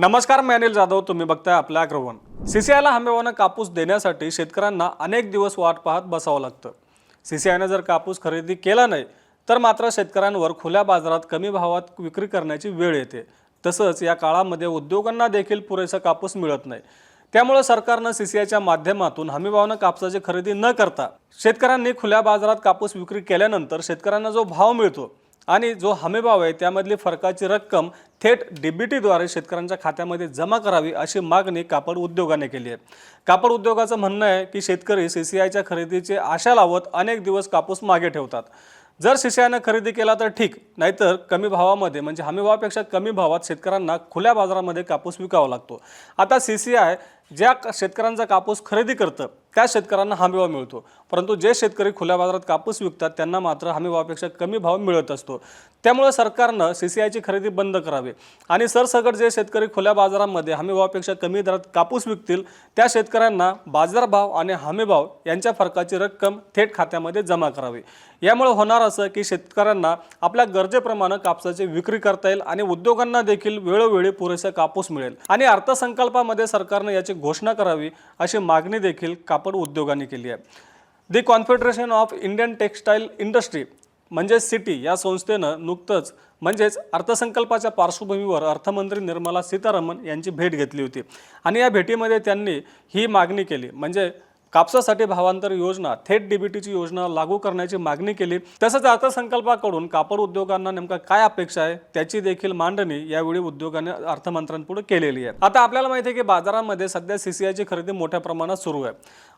नमस्कार मी अनिल जाधव. तुम्ही बघताय आपल्या अग्रवन. सीसीआयला हमीभावानं कापूस देण्यासाठी शेतकऱ्यांना अनेक दिवस वाट पाहत बसावं लागतं. सीसीआयनं जर कापूस खरेदी केला नाही तर मात्र शेतकऱ्यांवर खुल्या बाजारात कमी भावात विक्री करण्याची वेळ येते. तसंच या काळामध्ये उद्योगांना देखील पुरेसा कापूस मिळत नाही. त्यामुळे सरकारनं सीसीआयच्या माध्यमातून हमीभावानं कापसाची खरेदी न करता शेतकऱ्यांनी खुल्या बाजारात कापूस विक्री केल्यानंतर शेतकऱ्यांना जो भाव मिळतो आणि जो हमीभाव आहे त्यामधली फरकाची रक्कम थेट डीबीटीद्वारे शेतकऱ्यांच्या खात्यामध्ये जमा करावी अशी मागणी कापड उद्योगाने केली आहे. कापड उद्योगाचं म्हणणं आहे की शेतकरी सी सी आयच्या खरेदीची आशा लावत अनेक दिवस कापूस मागे ठेवतात. जर सी सी आयनं खरेदी केला तर ठीक नाहीतर कमी भावामध्ये म्हणजे हमीभावापेक्षा कमी भावात शेतकऱ्यांना खुल्या बाजारामध्ये कापूस विकावा लागतो. आता सी सी आय ज्या शेतकऱ्यांचा कापूस खरेदी करतं त्या शेतकऱ्यांना हमीभाव मिळतो. परंतु जे शेतकरी खुल्या बाजारात कापूस विकतात त्यांना मात्र हमीभावापेक्षा कमी भाव मिळत असतो. त्यामुळे सरकारनं सी सी आयची खरेदी बंद करावी. आणि सरसकट जे शेतकरी खुल्या बाजारामध्ये हमीभावापेक्षा कमी दरात कापूस विकतील त्या शेतकऱ्यांना बाजारभाव आणि हमीभाव यांच्या फरकाची रक्कम थेट खात्यामध्ये जमा करावी. यामुळे होणार असं की शेतकऱ्यांना आपल्या गरजेप्रमाणे कापसाची विक्री करता येईल आणि उद्योगांना देखील वेळोवेळी पुरेसा कापूस मिळेल. आणि अर्थसंकल्पामध्ये सरकारनं याची घोषणा करावी अशी मागणी देखील वापर उद्योगांनी केली आहे. The confederation of Indian textile industry म्हणजेच सिटी या संस्थेनं नुकतंच म्हणजेच अर्थसंकल्पाच्या पार्श्वभूमीवर अर्थमंत्री निर्मला सीतारामन यांची भेट घेतली होती. आणि या भेटीमध्ये त्यांनी ही मागणी केली म्हणजे कापसासाठी भावांतर योजना थेट डीबीटीची योजना लागू करण्याची मागणी केली. तसंच अर्थसंकल्पाकडून कापड उद्योगांना नेमका काय अपेक्षा आहे त्याची देखील मांडणी यावेळी उद्योगाने अर्थमंत्र्यांपुढे केलेली आहे. आता आपल्याला माहिती आहे की बाजारामध्ये सध्या सीसीआयची खरेदी मोठ्या प्रमाणात सुरू आहे.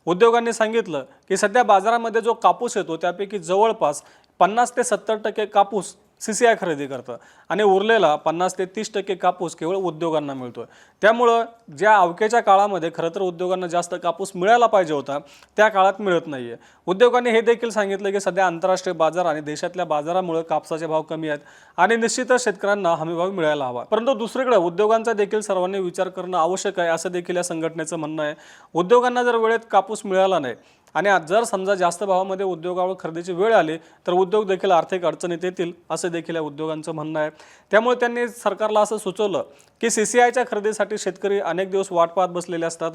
उद्योगांनी सांगितलं की सध्या बाजारामध्ये जो कापूस येतो त्यापैकी जवळपास पन्नास ते सत्तर टक्के कापूस सी सी आय खरेदी करतं. आणि उरलेला पन्नास ते तीस टक्के कापूस केवळ उद्योगांना मिळतो आहे त्यामुळं ज्या अवकेच्या काळामध्ये खरं तर उद्योगांना जास्त कापूस मिळायला पाहिजे होता त्या काळात मिळत नाही आहे उद्योगांनी हे देखील सांगितलं की सध्या आंतरराष्ट्रीय बाजार आणि देशातल्या बाजारामुळे कापसाचे भाव कमी आहेत आणि निश्चितच शेतकऱ्यांना हमीभाव मिळायला हवा. परंतु दुसरीकडे उद्योगांचा देखील सर्वांनी विचार करणं आवश्यक आहे असं देखील या संघटनेचं म्हणणं आहे. उद्योगांना जर वेळेत कापूस मिळाला नाही आणि आज जर समजा जास्त भावामध्ये उद्योगावर खरेदीची वेळ आली तर उद्योग देखील आर्थिक अडचणीत येतील असं देखील या उद्योगांचं म्हणणं आहे. त्यामुळे त्यांनी सरकारला असं सुचवलं की सी सी आयच्या खरेदीसाठी शेतकरी अनेक दिवस वाट पाहत बसलेले असतात.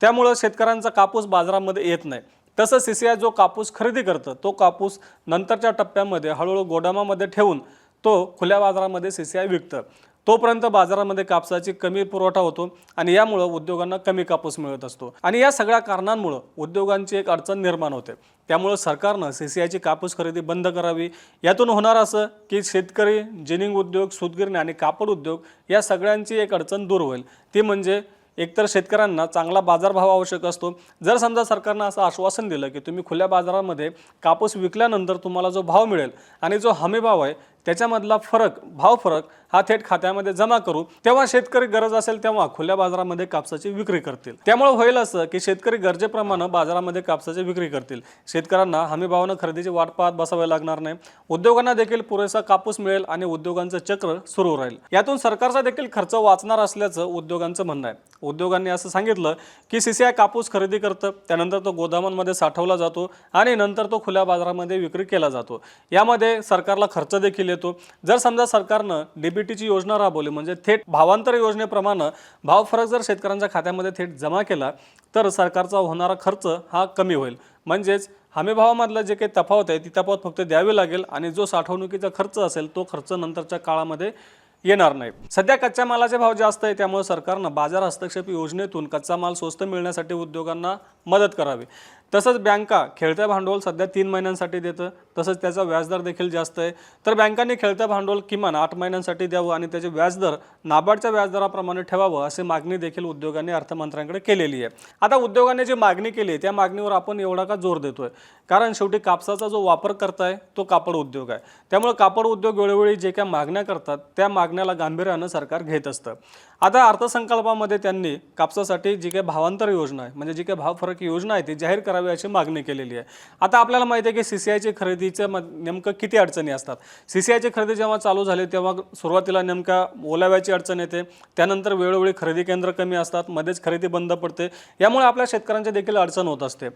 त्यामुळं शेतकऱ्यांचा कापूस बाजारामध्ये येत नाही. तसं सी सी आय जो कापूस खरेदी करतं तो कापूस नंतरच्या टप्प्यामध्ये हळूहळू गोडामामध्ये ठेवून तो खुल्या बाजारामध्ये सी सी आय विकतं. तोपर्यंत बाजारामध्ये कापसाची कमी पुरवठा होतो आणि यामुळं उद्योगांना कमी कापूस मिळत असतो. आणि या सगळ्या कारणांमुळं उद्योगांची एक अडचण निर्माण होते. त्यामुळं सरकारनं सी सी आयची कापूस खरेदी बंद करावी. यातून होणार असं की शेतकरी जिनिंग उद्योग सूतगिरणी आणि कापड उद्योग या सगळ्यांची एक अडचण दूर होईल. ती म्हणजे एकतर शेतकऱ्यांना चांगला बाजारभाव आवश्यक असतो. जर समजा सरकारनं असं आश्वासन दिलं की तुम्ही खुल्या बाजारामध्ये कापूस विकल्यानंतर तुम्हाला जो भाव मिळेल आणि जो हमी भाव आहे त्याच्यामधला फरक भाव फरक हा थेट खात्यामध्ये जमा करू. तेव्हा शेतकरी गरज असेल तेव्हा खुल्या बाजारामध्ये कापसाची विक्री करतील. त्यामुळे होईल असं की शेतकरी गरजेप्रमाणे बाजारामध्ये कापसाची विक्री करतील. शेतकऱ्यांना हमी भावानं खरेदीची वाट पाहत बसावे लागणार नाही. उद्योगांना देखील पुरेसा कापूस मिळेल आणि उद्योगांचं चक्र सुरू राहील. यातून सरकारचा देखील खर्च वाचणार असल्याचं उद्योगांचं म्हणणं आहे. उद्योगांनी असं सांगितलं की सीसीआय कापूस खरेदी करतं. त्यानंतर तो गोदामांमध्ये साठवला जातो आणि नंतर तो खुल्या बाजारामध्ये विक्री केला जातो. यामध्ये सरकारला खर्च देखील येतो जर समजा सरकारनं डीबीटीची योजना राबवली म्हणजे थेट भावांतर योजनेप्रमाणे भाव फरक जर शेतकऱ्यांच्या खात्यामध्ये थेट जमा केला तर सरकारचा होणारा खर्च हा कमी होईल. म्हणजेच हमीभावामधलं जे काही तफावत आहे ती तफावत फक्त द्यावी लागेल आणि जो साठवणुकीचा खर्च असेल तो खर्च नंतरच्या काळामध्ये येणार नाही. सध्या कच्च्या मालाचे भाव जास्त आहे त्यामुळे सरकारनं बाजार हस्तक्षेप योजनेतून कच्चा माल स्वस्त मिळण्यासाठी उद्योगांना मदत करावी. तसंच बँका खेळत्या भांडवल सध्या तीन महिन्यांसाठी देतं. तसंच त्याचा व्याजदर देखील जास्त आहे. तर बँकांनी खेळत्या भांडवल किमान आठ महिन्यांसाठी द्यावं आणि त्याचे व्याजदर नाबार्डच्या व्याजदराप्रमाणे ठेवावं अशी मागणी देखील उद्योगांनी अर्थमंत्र्यांकडे केलेली आहे. आता उद्योगाने जी मागणी केली आहे त्या मागणीवर आपण एवढा का जोर देतोय? कारण शेवटी कापसाचा जो वापर करताय तो कापड उद्योग आहे. त्यामुळे कापड उद्योग वेळोवेळी जे काय मागण्या करतात त्या मागण्याला गांभीर्यानं सरकार घेत असतं. आता अर्थसंकल्पामध्ये त्यांनी कापसासाठी जी काही भावांतर योजना आहे म्हणजे जी काही भाव फरक योजना आहे ती जाहीर करावी अशी मागणी केलेली आहे. आता आपल्याला माहिती आहे की सी सी आयची खरेदीच्या नेमकं किती अडचणी असतात. सी सी आयची खरेदी जेव्हा चालू झाली तेव्हा सुरुवातीला नेमका ओलाव्याची अडचण येते. त्यानंतर वेळोवेळी खरेदी केंद्र कमी असतात मध्येच खरेदी बंद पडते. यामुळे आपल्या शेतकऱ्यांच्या देखील अडचण होत असते.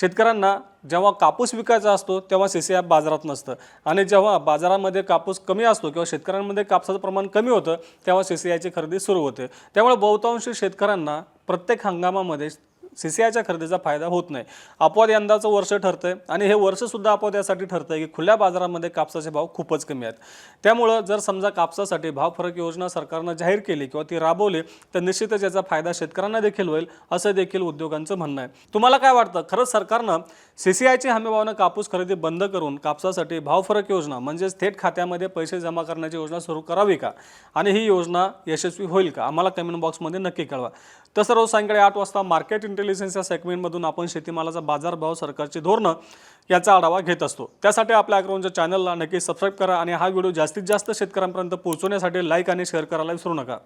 शेतकऱ्यांना जेव्हा कापूस विकायचा असतो तेव्हा सी सी आय बाजारात नसतं. आणि जेव्हा बाजारामध्ये कापूस कमी असतो किंवा शेतकऱ्यांमध्ये कापसाचं प्रमाण कमी होतं तेव्हा सी सी आयची खरेदी सुरू होते. त्यामुळे बहुतांश शेतकऱ्यांना प्रत्येक हंगामामध्ये सी सी आयच्या खरेदीचा फायदा होत नाही. अपवाद यंदाचं वर्ष ठरतंय आणि हे वर्षसुद्धा अपवाद यासाठी ठरतंय की खुल्या बाजारामध्ये कापसाचे भाव खूपच कमी आहेत. त्यामुळं जर समजा कापसासाठी भाव फरक योजना सरकारनं जाहीर केली किंवा ती राबवली तर निश्चितच याचा फायदा शेतकऱ्यांना देखील होईल असं देखील उद्योगांचं म्हणणं आहे. तुम्हाला काय वाटतं? खरंच सरकारनं सी सी आयची हमीभावानं कापूस खरेदी बंद करून कापसासाठी भाव फरक योजना म्हणजेच थेट खात्यामध्ये पैसे जमा करण्याची योजना सुरू करावी का? आणि ही योजना यशस्वी होईल का? आम्हाला कमेंट बॉक्समध्ये नक्की कळवा. तसं रोज सायंकाळी आठ वाजता मार्केट इंटेल रिलेशन्स या सेगमेंटमधून आपण शेतीमालाचा बाजारभाव सरकारची धोरणं याचा आढावा घेत असतो. त्यासाठी आपल्या अग्रवनच्या चॅनलला नक्की सबस्क्राईब करा आणि हा व्हिडिओ जास्तीत जास्त शेतकऱ्यांपर्यंत पोहोचवण्यासाठी लाईक आणि शेअर करायला विसरू नका.